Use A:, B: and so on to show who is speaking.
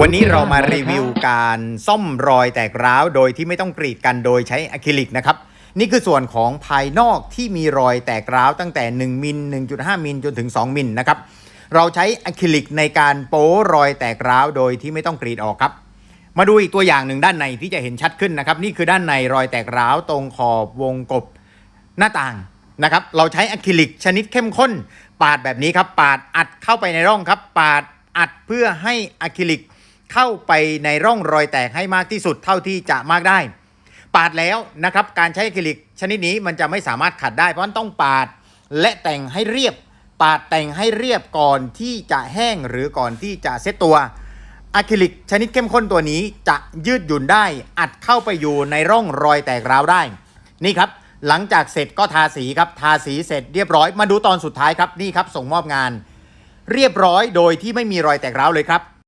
A: วันนี้เรามารีวิวการซ่อมรอยแตกร้าวโดยที่ไม่ต้องกรีดกันโดยใช้อะคริลิกนะครับ นี่คือส่วนของภายนอกที่มีรอยแตกร้าวตั้งแต่ 1 มิล 1.5 มิลจนถึง 2 มิลนะครับ เราใช้อะคริลิกในการโป้รอยแตกร้าวโดยที่ไม่ต้องกรีดออกครับ มาดูอีกตัวอย่างหนึ่งด้านในที่จะเห็นชัดขึ้นนะครับ นี่คือด้านในรอยแตกร้าวตรงขอบวงกบหน้าต่างนะครับ เราใช้อะคริลิกชนิดเข้มข้น ปาดแบบนี้ครับ ปาดอัดเข้าไปในร่องครับ ปาด อัดเพื่อให้อะคริลิกเข้าไปในร่องรอยแตกให้มากที่สุดเท่าที่จะมากได้ ปาดแล้วนะครับการใช้อะคริลิกชนิดนี้มันจะไม่สามารถขัดได้ เพราะมันต้องปาดและแต่งให้เรียบ ปาดแต่งให้เรียบก่อนที่จะแห้งหรือก่อนที่จะเซตตัวอะคริลิกชนิดเข้มข้นตัวนี้จะยืดหยุ่นได้ อัดเข้าไปอยู่ในร่องรอยแตกร้าวได้ นี่ครับหลังจากเสร็จก็ทาสีครับทาสีเสร็จเรียบร้อยมาดูตอนสุดท้ายครับนี่ครับส่งมอบงาน เรียบร้อยโดยที่ไม่มีรอยแตกร้าวเลยครับ